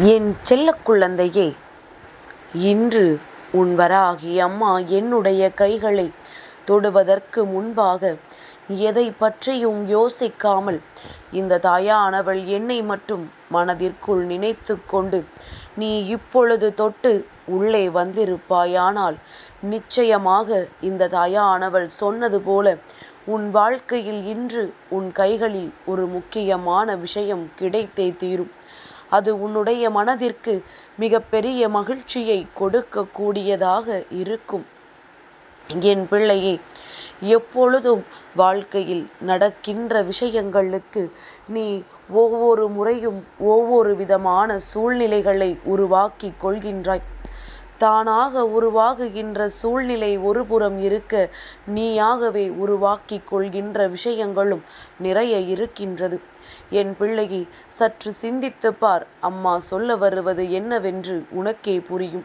என் செல்ல குழந்தையே இன்று உன் வராகி அம்மா என்னுடைய கைகளை தொடுவதற்கு முன்பாக எதை பற்றியும் யோசிக்காமல் இந்த தாயானவள் என்னை மட்டும் மனதிற்குள் நினைத்து கொண்டு நீ இப்பொழுது தொட்டு உள்ளே வந்திருப்பாயானால் நிச்சயமாக இந்த தாயானவள் சொன்னது போல உன் வாழ்க்கையில் இன்று உன் கைகளில் ஒரு முக்கியமான விஷயம் கிடைத்தே தீரும். அது உன்னுடைய மனதிற்கு மிகப்பெரிய மகிழ்ச்சியை கொடுக்கக்கூடியதாக இருக்கும். என் பிள்ளையே எப்பொழுதும் வாழ்க்கையில் நடக்கின்ற விஷயங்களுக்கு நீ ஒவ்வொரு முறையும் ஒவ்வொரு விதமான சூழ்நிலைகளை உருவாக்கி கொள்கின்றாய். தானாக உருவாகுகின்ற சூழ்நிலை ஒருபுறம் இருக்க. நீயாகவே உருவாக்கி கொள்கின்ற விஷயங்களும் நிறைய இருக்கின்றது. என் பிள்ளையை சற்று சிந்தித்துப் பார். அம்மா சொல்ல வருவது என்னவென்று உனக்கே புரியும்.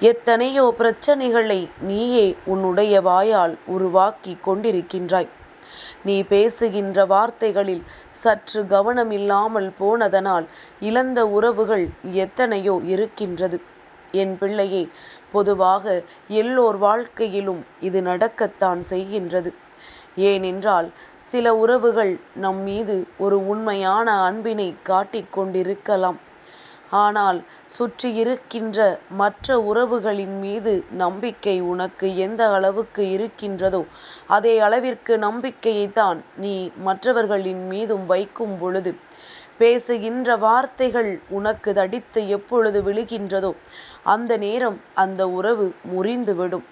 எத்தனையோ பிரச்சனைகளை நீயே உன்னுடைய வாயால் உருவாக்கி கொண்டிருக்கின்றாய். நீ பேசுகின்ற வார்த்தைகளில் சற்று கவனமில்லாமல் போனதனால் இழந்த உறவுகள் எத்தனையோ இருக்கின்றது. என் பிள்ளையே பொதுவாக எல்லோர் வாழ்க்கையிலும் இது நடக்கத்தான் செய்கின்றது. ஏனென்றால் சில உறவுகள் நம் மீது ஒரு உண்மையான அன்பினை காட்டிக்கொண்டிருக்கலாம் ஆனால் சுற்றி இருக்கின்ற மற்ற உறவுகளின் மீது நம்பிக்கை உனக்கு எந்த அளவுக்கு இருக்கின்றதோ அதே அளவிற்கு நம்பிக்கையை தான் நீ மற்றவர்களின் மீதும் வைக்கும் பொழுது பேசுகின்ற வார்த்தைகள் உனக்கு தடித்து எப்பொழுது விழுகின்றதோ அந்த நேரம் அந்த உறவு முறிந்துவிடும்.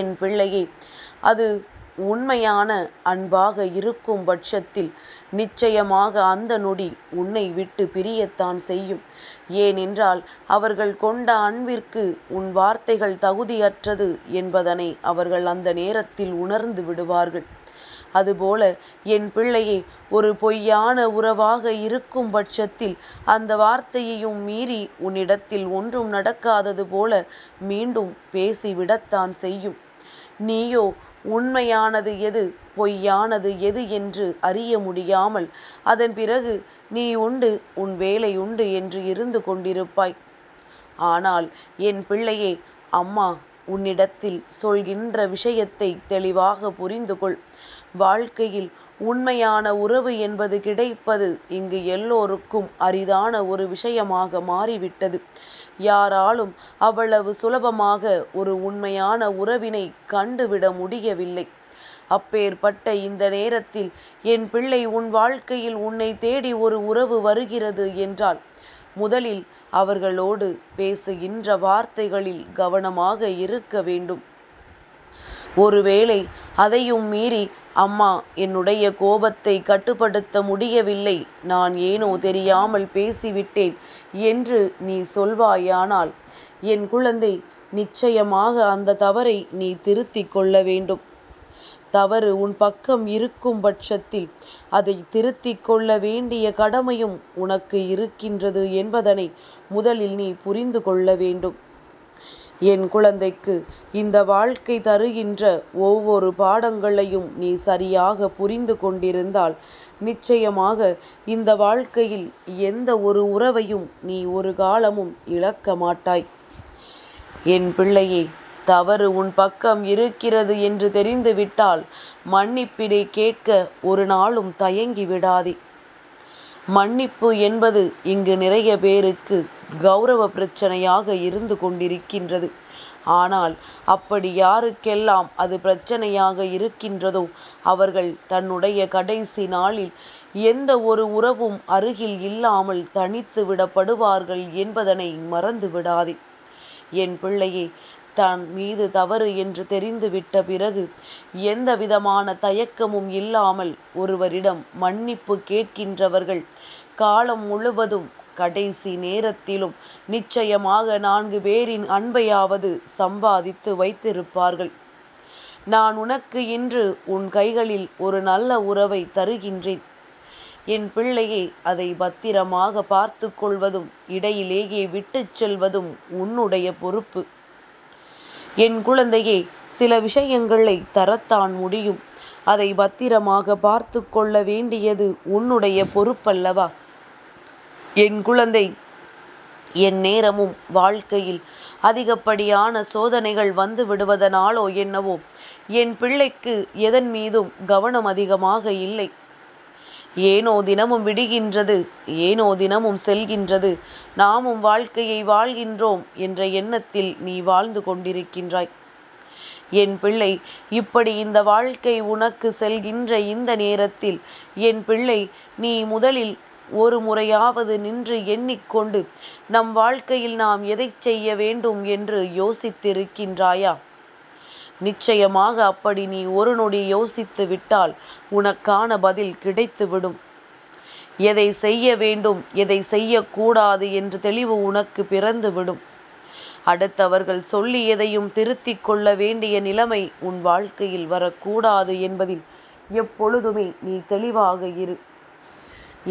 என் பிள்ளையே அது உண்மையான அன்பாக இருக்கும் பட்சத்தில் நிச்சயமாக அந்த நொடி உன்னை விட்டு பிரியத்தான் செய்யும். ஏனென்றால் அவர்கள் கொண்ட அன்பிற்கு உன் வார்த்தைகள் தகுதியற்றது என்பதனை அவர்கள் அந்த நேரத்தில் உணர்ந்து விடுவார்கள். அதுபோல என் பிள்ளையே ஒரு பொய்யான உறவாக இருக்கும் பட்சத்தில் அந்த வார்த்தையையும் மீறி உன்னிடத்தில் ஒன்றும் நடக்காதது போல மீண்டும் பேசிவிடத்தான் செய்யும். நீயோ உண்மையானது எது பொய்யானது எது என்று அறிய முடியாமல் அதன் பிறகு நீ உண்டு உன் வேலை உண்டு என்று இருந்து கொண்டிருப்பாய். ஆனால் என் பிள்ளையே அம்மா உன்னிடத்தில் சொல்கின்ற விஷயத்தை தெளிவாக புரிந்து கொள் வாழ்க்கையில் உண்மையான உறவு என்பது கிடைப்பது இங்கு எல்லோருக்கும் அரிதான ஒரு விஷயமாக மாறிவிட்டது. யாராலும் அவ்வளவு சுலபமாக ஒரு உண்மையான உறவினை கண்டுவிட முடியவில்லை. அப்பேற்பட்ட இந்த நேரத்தில் என் பிள்ளை உன் வாழ்க்கையில் உன்னை தேடி ஒரு உறவு வருகிறது என்றால் முதலில் அவர்களோடு பேசுகின்ற வார்த்தைகளில் கவனமாக இருக்க வேண்டும். ஒருவேளை அதையும் மீறி அம்மா என்னுடைய கோபத்தை கட்டுப்படுத்த முடியவில்லை. நான் ஏனோ தெரியாமல் பேசிவிட்டேன் என்று நீ சொல்வாயானால் என் குழந்தை நிச்சயமாக அந்த தவறை நீ திருத்திக் கொள்ள வேண்டும். தவறு உன் பக்கம் இருக்கும் பட்சத்தில். அதை திருத்திக் கொள்ள வேண்டிய கடமையும் உனக்கு இருக்கின்றது என்பதனை முதலில் நீ புரிந்து கொள்ள வேண்டும். என் குழந்தைக்கு இந்த வாழ்க்கை தருகின்ற ஒவ்வொரு பாடங்களையும் நீ சரியாக புரிந்து கொண்டிருந்தால் நிச்சயமாக இந்த வாழ்க்கையில் எந்த ஒரு உறவையும் நீ ஒரு காலமும் இழக்க மாட்டாய். என் பிள்ளையே தவறு உன் பக்கம் இருக்கிறது என்று தெரிந்துவிட்டால் மன்னிப்பினை கேட்க ஒரு நாளும் தயங்கி விடாதே. மன்னிப்பு என்பது இங்கு நிறைய பேருக்கு கௌரவ பிரச்சனையாக இருந்து கொண்டிருக்கின்றது. ஆனால் அப்படி யாருக்கெல்லாம் அது பிரச்சனையாக இருக்கின்றதோ அவர்கள் தன்னுடைய கடைசி நாளில் எந்த ஒரு உறவும் அருகில் இல்லாமல் தனித்து விடப்படுவார்கள் என்பதனை மறந்து விடாதே. என் பிள்ளையே தான் மீது தவறு என்று தெரிந்துவிட்ட பிறகு எந்த விதமான தயக்கமும் இல்லாமல் ஒருவரிடம் மன்னிப்பு கேட்கின்றவர்கள் காலம் முழுவதும் கடைசி நேரத்திலும் நிச்சயமாக நான்கு பேரின் அன்பையாவது சம்பாதித்து வைத்திருப்பார்கள். நான் உனக்கு இன்று உன் கைகளில் ஒரு நல்ல உறவை தருகின்றேன். என் பிள்ளையை அதை பத்திரமாக பார்த்து கொள்வதும் இடையிலேயே விட்டுச் செல்வதும் உன்னுடைய பொறுப்பு. என் குழந்தையே சில விஷயங்களை தரத்தான் முடியும். அதை பத்திரமாக பார்த்து கொள்ள வேண்டியது உன்னுடைய பொறுப்பல்லவா? என் குழந்தை என் நேரமும் வாழ்க்கையில் அதிகப்படியான சோதனைகள் வந்து விடுவதனாலோ என்னவோ என் பிள்ளைக்கு எதன் மீதும் கவனம் அதிகமாக இல்லை. ஏனோ தினமும் விடுகின்றது ஏனோ தினமும் செல்கின்றது. நாமும் வாழ்க்கையை வாழ்கின்றோம் என்ற எண்ணத்தில் நீ வாழ்ந்து கொண்டிருக்கின்றாய். என் பிள்ளை இப்படி இந்த வாழ்க்கை உனக்கு செல்கின்ற இந்த நேரத்தில் என் பிள்ளை நீ முதலில் ஒரு முறையாவது நின்று எண்ணிக்கொண்டு நம் வாழ்க்கையில் நாம் எதை செய்ய வேண்டும் என்று யோசித்திருக்கின்றாயா? நிச்சயமாக அப்படி நீ ஒரு நொடி யோசித்து விட்டால் உனக்கான பதில் கிடைத்துவிடும். எதை செய்ய வேண்டும் எதை செய்யக்கூடாது என்று தெளிவு உனக்கு பிறந்துவிடும். அடுத்தவர்கள் சொல்லி எதையும் திருத்திக் கொள்ள வேண்டிய நிலைமை உன் வாழ்க்கையில் வரக்கூடாது என்பதில் எப்பொழுதுமே நீ தெளிவாக இரு.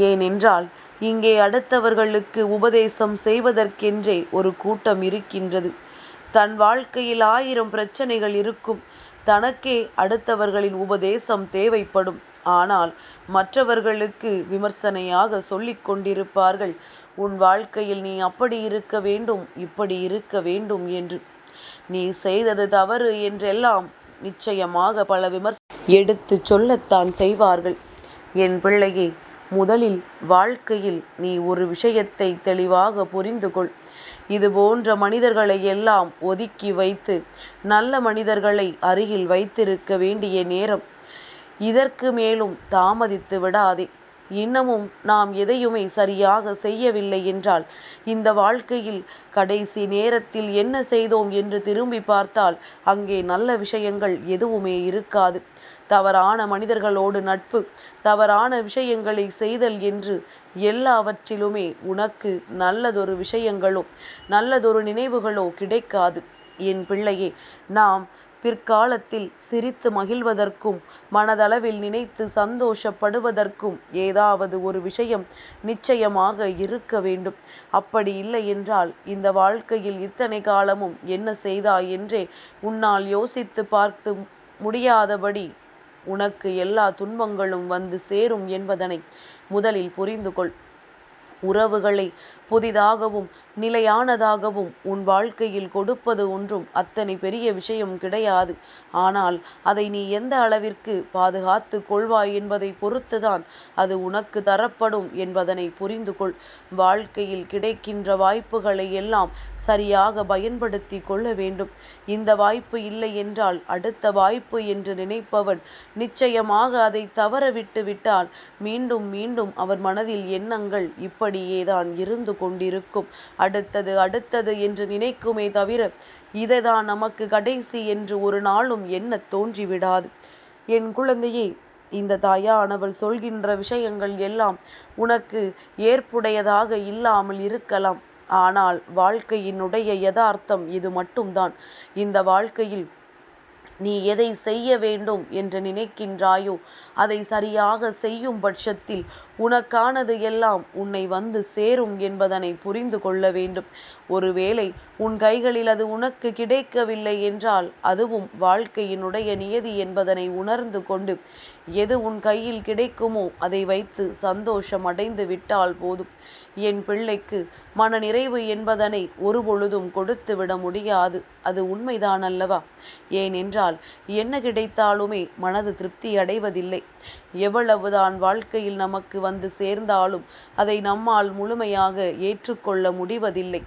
ஏனென்றால் இங்கே அடுத்தவர்களுக்கு உபதேசம் செய்வதற்கென்றே ஒரு கூட்டம் இருக்கின்றது. தன் வாழ்க்கையில் ஆயிரம் பிரச்சனைகள் இருக்கும். தனக்கே அடுத்தவர்களின் உபதேசம் தேவைப்படும். ஆனால் மற்றவர்களுக்கு விமர்சனையாக சொல்லிக் கொண்டிருப்பார்கள். உன் வாழ்க்கையில் நீ அப்படி இருக்க வேண்டும் இப்படி இருக்க வேண்டும் என்று. நீ செய்தது தவறு என்றெல்லாம் நிச்சயமாக பல விமர்ச எடுத்து சொல்லத்தான் செய்வார்கள். என் பிள்ளையே முதலில் வாழ்க்கையில் நீ ஒரு விஷயத்தை தெளிவாக புரிந்து கொள். இது போன்ற மனிதர்களை எல்லாம் ஒதுக்கி வைத்து நல்ல மனிதர்களை அருகில் வைத்திருக்க வேண்டிய நேரம். இதற்கு மேலும் தாமதித்து விடாதே. இன்னமும் நாம் எதையுமே சரியாக செய்யவில்லை என்றால் இந்த வாழ்க்கையில் கடைசி நேரத்தில் என்ன செய்தோம் என்று திரும்பி பார்த்தால் அங்கே நல்ல விஷயங்கள் எதுவுமே இருக்காது. தவறான மனிதர்களோடு நட்பு தவறான விஷயங்களை செய்தல் என்று எல்லாவற்றிலுமே உனக்கு நல்லதொரு விஷயங்களோ நல்லதொரு நினைவுகளோ கிடைக்காது. என் பிள்ளையே நாம் பிற்காலத்தில் சிரித்து மகிழ்வதற்கும் மனதளவில் நினைத்து சந்தோஷப்படுவதற்கும் ஏதாவது ஒரு விஷயம் நிச்சயமாக இருக்க வேண்டும். அப்படி இல்லை என்றால் இந்த வாழ்க்கையில் இத்தனை காலமும் என்ன செய்தாய் என்றே உன்னால் யோசித்து பார்த்து முடியாதபடி உனக்கு எல்லா துன்பங்களும் வந்து சேரும் என்பதனை முதலில் புரிந்து கொள் உறவுகளை புதிதாகவும் நிலையானதாகவும் உன் வாழ்க்கையில் கொடுப்பது ஒன்றும் அத்தனை பெரிய விஷயம் கிடையாது. ஆனால் அதை நீ எந்த அளவிற்கு பாதுகாத்து கொள்வாய் என்பதை பொறுத்துதான் அது உனக்கு தரப்படும் என்பதனை புரிந்து கொள் வாழ்க்கையில் கிடைக்கின்ற வாய்ப்புகளை எல்லாம் சரியாக பயன்படுத்தி கொள்ள வேண்டும். இந்த வாய்ப்பு இல்லை என்றால் அடுத்த வாய்ப்பு என்று நினைப்பவன் நிச்சயமாக அதை தவறவிட்டு விட்டால் மீண்டும் மீண்டும் அவர் மனதில் எண்ணங்கள் இப்படியேதான் இருந்து கொண்டிருக்கும். அடுத்தது அடுத்தது என்று நினைக்குமே தவிர இதுதான் நமக்கு கடைசி என்று ஒரு நாளும் எண்ண தோன்றிவிடாது. என் குழந்தையே இந்த தாயானவள் சொல்கின்ற விஷயங்கள் எல்லாம் உனக்கு ஏற்புடையதாக இல்லாமல் இருக்கலாம். ஆனால் வாழ்க்கையினுடைய யதார்த்தம் இது மட்டும்தான். இந்த வாழ்க்கையில் நீ எதை செய்ய வேண்டும் என்று நினைக்கின்றாயோ அதை சரியாக செய்யும் பட்சத்தில் உனக்கானது எல்லாம் உன்னை வந்து சேரும் என்பதனை புரிந்து கொள்ள வேண்டும். ஒருவேளை உன் கைகளில் அது உனக்கு கிடைக்கவில்லை என்றால் அதுவும் வாழ்க்கையினுடைய நியதி என்பதனை உணர்ந்து கொண்டு எது உன் கையில் கிடைக்குமோ அதை வைத்து சந்தோஷம் அடைந்து விட்டால் போதும். என் பிள்ளைக்கு மன நிறைவு என்பதனை ஒருபொழுதும் கொடுத்து விட முடியாது. அது உண்மைதான் அல்லவா ஏனென்றால் என்ன கிடைத்தாலுமே மனது திருப்தி அடைவதில்லை. எவ்வளவுதான் வாழ்க்கையில் நமக்கு வந்து சேர்ந்தாலும் அதை நம்மால் முழுமையாக ஏற்றுக்கொள்ள முடிவதில்லை.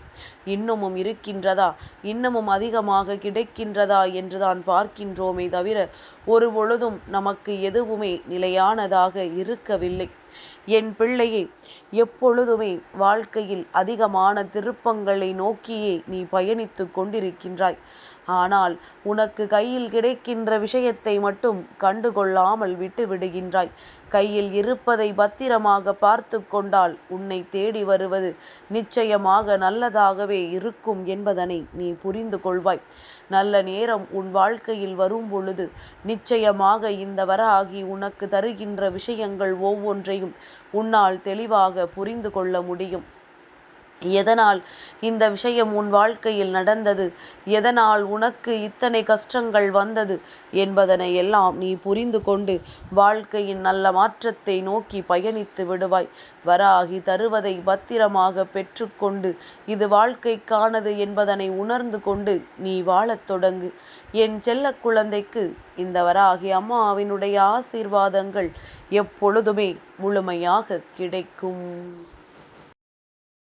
இன்னமும் இருக்கின்றதா? இன்னமும் அதிகமாக கிடைக்கின்றதா என்றுதான் பார்க்கின்றோமே தவிர ஒரு பொழுதும் நமக்கு எதுவுமே நிலையானதாக இருக்கவில்லை. என் பிள்ளையே எப்பொழுதுமே வாழ்க்கையில் அதிகமான திருப்பங்களை நோக்கியே நீ பயணித்து கொண்டிருக்கின்றாய். ஆனால் உனக்கு கையில் கிடைக்கின்ற விஷயத்தை மட்டும் கண்டுகொள்ளாமல் விட்டு விடுகின்றாய் கையில் இருப்பதை பத்திரமாக பார்த்து கொண்டால் உன்னை தேடி வருவது நிச்சயமாக நல்லதாகவே இருக்கும் என்பதனை நீ புரிந்து கொள்வாய். நல்ல நேரம் உன் வாழ்க்கையில் வரும் பொழுது நிச்சயமாக இந்த வராகி உனக்கு தருகின்ற விஷயங்கள் ஒவ்வொன்றையும் உன்னால் தெளிவாக புரிந்து கொள்ள முடியும். எதனால் இந்த விஷயம் உன் வாழ்க்கையில் நடந்தது? எதனால் உனக்கு இத்தனை கஷ்டங்கள் வந்தது? என்பதனை எல்லாம் நீ புரிந்து கொண்டு வாழ்க்கையின் நல்ல மாற்றத்தை நோக்கி பயணித்து விடுவாய். வராகி தருவதை பத்திரமாக பெற்றுக்கொண்டு இது வாழ்க்கைக்கானது என்பதனை உணர்ந்து கொண்டு நீ வாழத் தொடங்கு. என் செல்ல குழந்தைக்கு இந்த வராகி அம்மாவினுடைய ஆசீர்வாதங்கள் எப்பொழுதுமே முழுமையாக கிடைக்கும்.